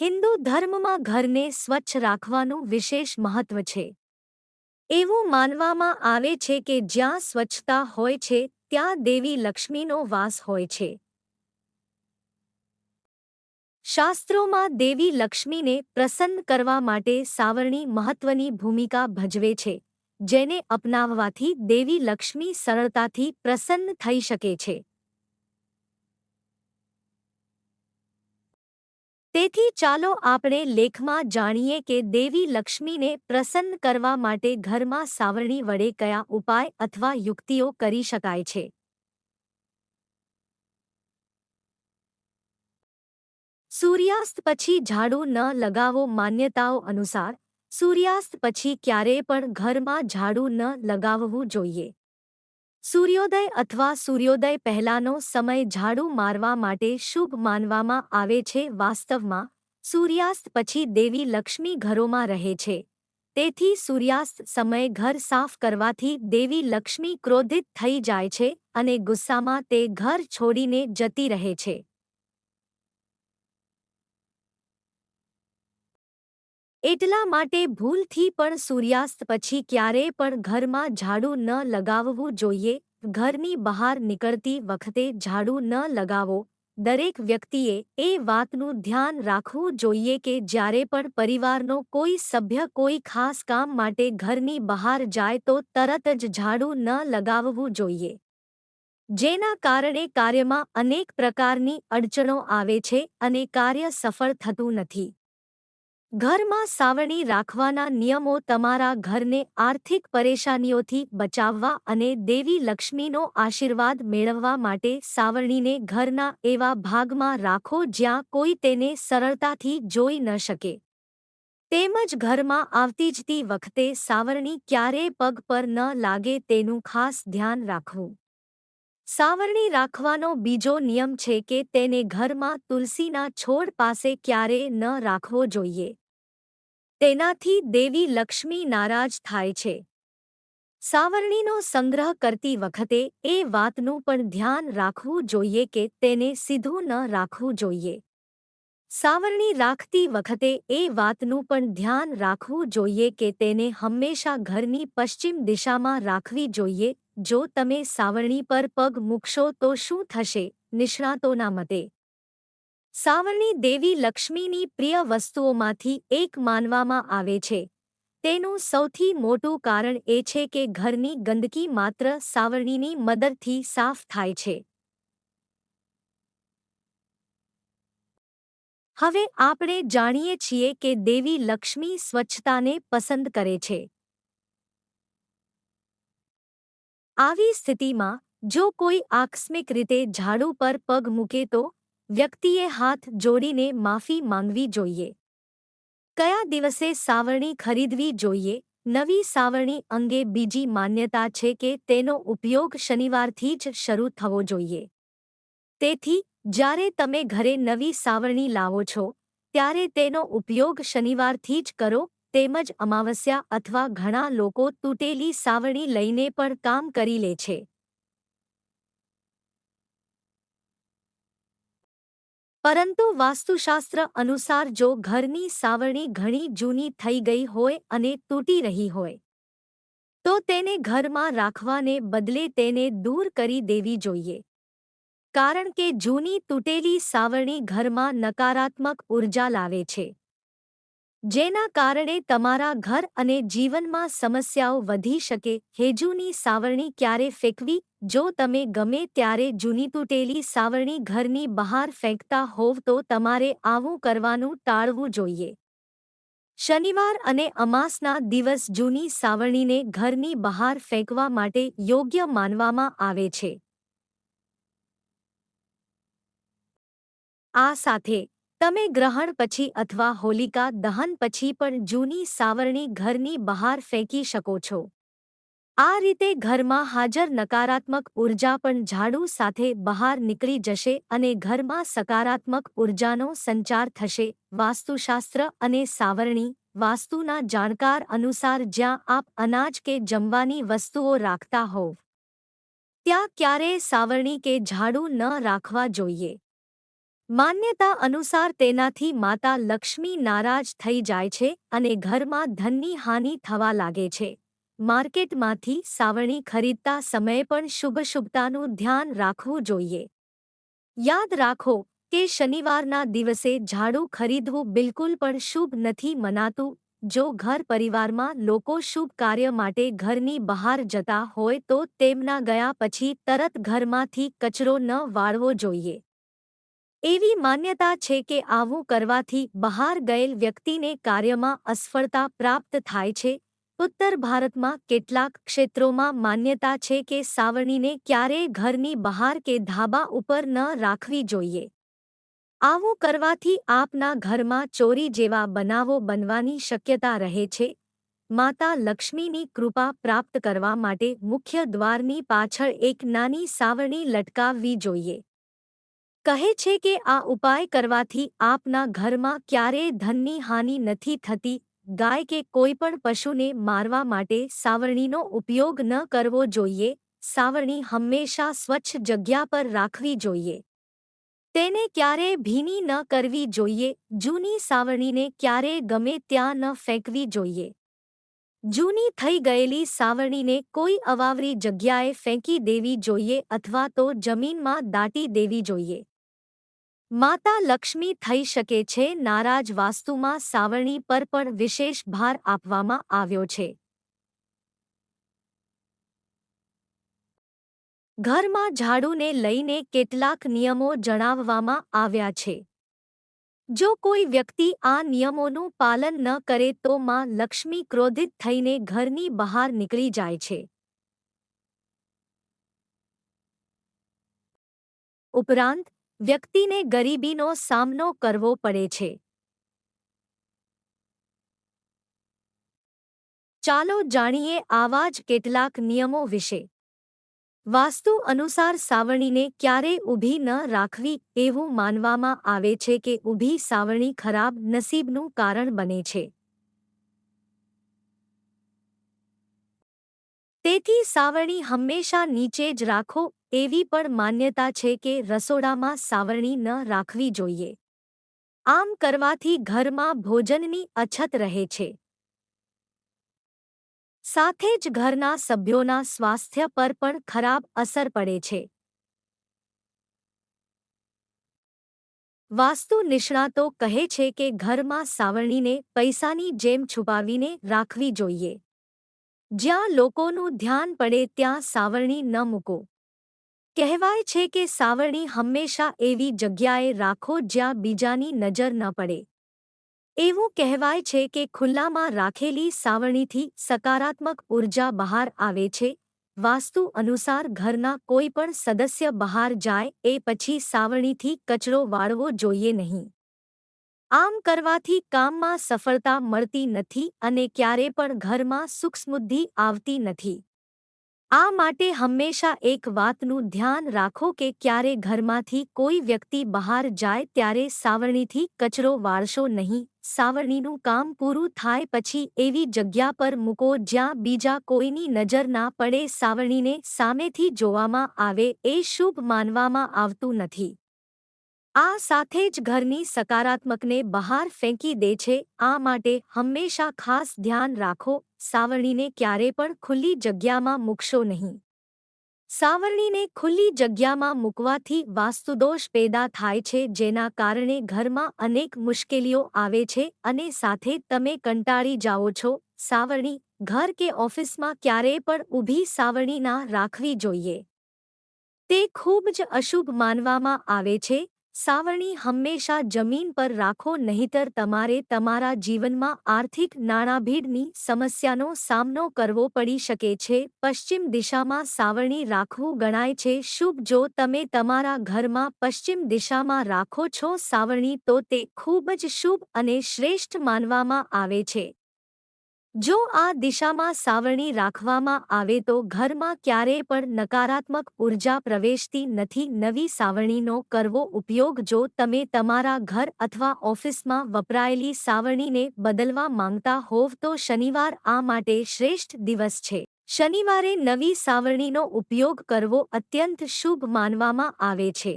હિન્દુ ધર્મમાં ઘરને સ્વચ્છ રાખવાનું વિશેષ મહત્વ છે. એવું માનવામાં આવે છે કે જ્યાં સ્વચ્છતા હોય છે, ત્યાં દેવી લક્ષ્મીનો વાસ હોય છે. શાસ્ત્રોમાં દેવી લક્ષ્મીને પ્રસન્ન કરવા માટે સાવરણી મહત્વની ભૂમિકા ભજવે છે, જેને અપનાવવાથી દેવી લક્ષ્મી સરળતાથી પ્રસન્ન થઈ શકે છે. તેથી ચાલો આપણે લેખમાં જાણીએ કે દેવી લક્ષ્મીને પ્રસન્ન કરવા માટે ઘરમાં સાવરણી વડે કયા ઉપાય અથવા યુક્તિઓ કરી શકાય છે? સૂર્યાસ્ત પછી ઝાડુ ન લગાવો માન્યતાઓ અનુસાર. સૂર્યાસ્ત પછી ક્યારેય પણ ઘરમાં ઝાડુ ન લગાવવું જોઈએ. સૂર્યોદય અથવા સૂર્યોદય પહેલાનો સમય ઝાડુ મારવા માટે શુભ માનવામાં આવે છે વાસ્તવમાં, સૂર્યાસ્ત પછી દેવી લક્ષ્મી ઘરોમાં રહે છે. તેથી સૂર્યાસ્ત સમયે ઘર સાફ કરવાથી દેવી લક્ષ્મી ક્રોધિત થઈ જાય છે અને ગુસ્સામાં તે ઘર છોડીને જતી રહે છે. એટલા માટે ભૂલથી પણ સૂર્યાસ્ત પછી ક્યારેય પણ ઘરમાં ઝાડુ ન લગાવવું જોઈએ ઘરની બહાર નીકળતી વખતે ઝાડુ ન લગાવો. દરેક વ્યક્તિએ એ વાતનું ધ્યાન રાખવું જોઈએ કે જ્યારે પણ પરિવારનો કોઈ સભ્ય કોઈ ખાસ કામ માટે ઘરની બહાર જાય તો તરત જ ઝાડુ ન લગાવવું જોઈએ. જેના કારણે કાર્યમાં અનેક પ્રકારની અડચણો આવે છે અને કાર્ય સફળ થતું નથી. ઘરમાં સાવરણી રાખવાના નિયમો તમારા ઘરને આર્થિક પરેશાનીઓથી બચાવવા અને દેવી લક્ષ્મીનો આશીર્વાદ મેળવવા માટે સાવરણીને ઘરના એવા ભાગમાં રાખો જ્યાં કોઈ તેને સરળતાથી જોઈ ન શકે. તેમજ ઘરમાં આવતી જતી વખતે સાવરણી ક્યારેય પગ પર ન લાગે તેનું ખાસ ધ્યાન રાખવું. સાવરણી રાખવાનો બીજો નિયમ છે કે તેને ઘરમાં તુલસીના છોડ પાસે ક્યારેય ન રાખવો જોઈએ. તેનાથી દેવી લક્ષ્મી નારાજ થાય છે. સાવરણીનો સંગ્રહ કરતી વખતે એ વાતનું પણ ધ્યાન રાખવું જોઈએ કે તેને સીધું ન રાખવું જોઈએ. સાવરણી રાખતી વખતે એ વાતનું પણ ધ્યાન રાખવું જોઈએ કે તેને હંમેશા ઘરની પશ્ચિમ દિશામાં રાખવી જોઈએ જો તમે સાવરણી પર પગ મૂકશો તો શું થશે? નિષ્ણાતોના મતે. સાવરણી દેવી લક્ષ્મીની પ્રિય વસ્તુઓમાંથી એક માનવામાં આવે છે. તેનું સૌથી મોટું કારણ એ છે કે ઘરની ગંદકી માત્ર સાવરણીની મદદથી સાફ થાય છે. હવે આપણે જાણીએ છીએ કે દેવી લક્ષ્મી સ્વચ્છતાને પસંદ કરે છે. આવી સ્થિતિમાં, જો કોઈ આકસ્મિક રીતે ઝાડુ પર પગ મૂકે તો, વ્યક્તિએ હાથ જોડીને માફી માંગવી જોઈએ. કયા દિવસે સાવરણી ખરીદવી જોઈએ? નવી સાવરણી અંગે બીજી માન્યતા છે કે તેનો ઉપયોગ શનિવારથી જ શરૂ થવો જોઈએ. તેથી, જ્યારે તમે ઘરે નવી સાવરણી લાવો છો, ત્યારે તેનો ઉપયોગ શનિવારથી જ કરો તેમજ અમાવસ્યા અથવા ઘણા લોકો તૂટેલી સાવરણી લઈને પણ કામ કરી લે છે. પરંતુ વાસ્તુશાસ્ત્ર અનુસાર જો ઘરની સાવરણી ઘણી જૂની થઈ ગઈ હોય અને તૂટી રહી હોય, તો તેને ઘરમાં રાખવાને બદલે તેને દૂર કરી દેવી જોઈએ. કારણ કે જૂની તૂટેલી સાવરણી ઘરમાં નકારાત્મક ઊર્જા લાવે છે. જેના કારણે તમારા ઘર અને જીવનમાં સમસ્યાઓ વધી શકે. હેજુની સાવરણી ક્યારે ફેંકવી? જો તમે ગમે ત્યારે જૂની તૂટેલી સાવરણી ઘરની બહાર ફેંકતા હોવ તો તમારે આવું કરવાનું ટાળવું જોઈએ. શનિવાર અને અમાસના દિવસ જૂની સાવરણીને ઘરની બહાર ફેંકવા માટે યોગ્ય માનવામાં આવે છે. આ સાથે તમે ગ્રહણ પછી અથવા હોલિકા દહન પછી પણ જૂની સાવરણી ઘરની બહાર ફેંકી શકો છો. આ રીતે ઘરમાં હાજર નકારાત્મક ઊર્જા પણ ઝાડુ સાથે બહાર નીકળી જશે અને ઘરમાં સકારાત્મક ઉર્જાનો સંચાર થશે. વાસ્તુશાસ્ત્ર અને સાવરણી વાસ્તુના જાણકાર અનુસાર જ્યાં આપ અનાજ કે જમવાની વસ્તુઓ રાખતા હોવ, ત્યાં ક્યારેય સાવરણી કે ઝાડુ ન રાખવા જોઈએ. માન્યતા અનુસાર તેનાથી માતા લક્ષ્મી નારાજ થઈ જાય છે અને ઘરમાં ધનની હાનિ થવા લાગે છે. માર્કેટમાંથી સાવરણી ખરીદતા સમયે પણ શુભ શુભતાનું ધ્યાન રાખવું જોઈએ. યાદ રાખો કે શનિવારના દિવસે ઝાડુ ખરીદવું બિલકુલ પણ શુભ નથી મનાતું. જો ઘર પરિવારમાં લોકો શુભ કાર્ય માટે ઘરની બહાર જતા હોય તો તેમના ગયા પછી તરત ઘરમાંથી કચરો ન વાળવો જોઈએ. એવી માન્યતા છે કે આવું કરવાથી બહાર ગયેલ વ્યક્તિને કાર્યમાં અસફળતા પ્રાપ્ત થાય છે. ઉત્તર ભારતમાં કેટલાક ક્ષેત્રોમાં માન્યતા છે કે સાવરણીને ક્યારેય ઘરની બહાર કે ધાબા ઉપર ન રાખવી જોઈએ. આવું કરવાથી આપના ઘરમાં ચોરી જેવા બનાવો બનવાની શક્યતા રહે છે. માતા લક્ષ્મીની કૃપા પ્રાપ્ત કરવા માટે મુખ્ય દ્વારની પાછળ એક નાની સાવરણી લટકાવવી જોઈએ. કહે છે કે આ ઉપાય કરવાથી આપના ઘરમાં ક્યારેય ધનની હાનિ નથી થતી, ગાય કે કોઈપણ પશુને મારવા માટે સાવરણીનો ઉપયોગ ન કરવો જોઈએ, સાવરણી હંમેશા સ્વચ્છ જગ્યા પર રાખવી જોઈએ. તેને ક્યારેય ભીની ન કરવી જોઈએ, જૂની સાવરણીને ક્યારેય ગમે ત્યાં ન ફેંકવી જોઈએ. જૂની થઈ ગયેલી સાવરણીને કોઈ અવાવરી જગ્યાએ ફેંકી દેવી જોઈએ અથવા તો જમીનમાં દાટી દેવી જોઈએ. માતા લક્ષ્મી થઈ શકે છે નારાજ વાસ્તુમાં સાવરણી પર પણ વિશેષ ભાર આપવામાં આવ્યો છે. ઘરમાં ઝાડુને લઈને કેટલાક નિયમો જણાવવામાં આવ્યા છે. જો કોઈ વ્યક્તિ આ નિયમોનું પાલન ન કરે તો માં લક્ષ્મી ક્રોધિત થઈને ઘરની બહાર નીકળી જાય છે. ઉપરાંત, વ્યક્તિને ગરીબીનો સામનો કરવો પડે છે. ચાલો જાણીએ આવા જ કેટલાક નિયમો વિશે. વાસ્તુ અનુસાર સાવરણીને ક્યારે ઊભી ન રાખવી એવું માનવામાં આવે છે કે ઊભી સાવરણી ખરાબ નસીબનું કારણ બને છે. તેથી સાવરણી હંમેશા નીચે જ રાખો એવી પણ માન્યતા છે કે રસોડામાં સાવરણી ન રાખવી જોઈએ. આમ કરવાથી ઘરમાં ભોજનની અછત રહે છે. સાથે જ ઘરના સભ્યોના સ્વાસ્થ્ય પર પણ ખરાબ અસર પડે છે. વાસ્તુ નિષ્ણાતો કહે છે કે ઘરમાં સાવરણીને પૈસાની જેમ છુપાવીને રાખવી જોઈએ. જ્યાં લોકોનું ધ્યાન પડે ત્યાં સાવરણી ન મૂકો. કહેવાય છે કે સાવરણી હંમેશા એવી જગ્યાએ રાખો જ્યાં બીજાની નજર ન પડે. એવું કહેવાય છે કે ખુલ્લામાં રાખેલી સાવરણીથી સકારાત્મક ઊર્જા બહાર આવે છે. વાસ્તુ અનુસાર ઘરના કોઈ પણ સદસ્ય બહાર જાય એ પછી સાવરણીથી કચરો વાળવો જોઈએ નહીં. આમ કરવાથી કામમાં સફળતા મળતી નથી અને ક્યારે પણ ઘરમાં સુખસમુદ્ધિ આવતી નથી. આ માટે હંમેશા એક વાતનું ધ્યાન રાખો કે ક્યારે ઘરમાંથી કોઈ વ્યક્તિ બહાર જાય ત્યારે સાવરણીથી કચરો વાળશો નહીં. સાવરણીનું કામ પૂરું થાય પછી એવી જગ્યા પર મૂકો જ્યાં બીજા કોઈની નજર ના પડે સાવરણીને સામેથી જોવામાં આવે. એ શુભ માનવામાં આવતું નથી. આ સાથે જ ઘરની સકારાત્મકને બહાર ફેંકી દે છે. આ માટે હંમેશા ખાસ ધ્યાન રાખો. સાવરણીને ક્યારે પણ ખુલ્લી જગ્યામાં મૂકશો નહીં. સાવરણીને ખુલ્લી જગ્યામાં મૂકવાથી વાસ્તુદોષ પેદા થાય છે, જેના કારણે ઘરમાં અનેક મુશ્કેલીઓ આવે છે અને સાથે તમે કંટાળી જાઓ છો. સાવરણી, ઘર કે ઓફિસમાં ક્યારેય પણ ઊભી સાવરણી ના રાખવી જોઈએ. તે ખૂબ જ અશુભ માનવામાં આવે છે. સાવરણી હંમેશા જમીન પર રાખો, નહીતર તમારે તમારા જીવનમાં આર્થિક નાણાભીડની સમસ્યાનો સામનો કરવો પડી શકે છે. પશ્ચિમ દિશામાં સાવરણી રાખવું ગણાય છે. શુભ, જો તમે તમારા ઘરમાં પશ્ચિમ દિશામાં રાખો છો સાવરણી, તો તે ખૂબ જ શુભ અને શ્રેષ્ઠ માનવામાં આવે છે. જો આ દિશામાં સાવરણી રાખવામાં આવે તો ઘરમાં ક્યારેય પણ નકારાત્મક ઊર્જા પ્રવેશતી નથી. નવી સાવરણીનો કરવો ઉપયોગ જો તમે તમારા ઘર અથવા ઓફિસમાં વપરાયેલી સાવરણીને બદલવા માંગતા હોવ તો શનિવાર આ માટે શ્રેષ્ઠ દિવસ છે. શનિવારે નવી સાવરણીનો ઉપયોગ કરવો અત્યંત શુભ માનવામાં આવે છે.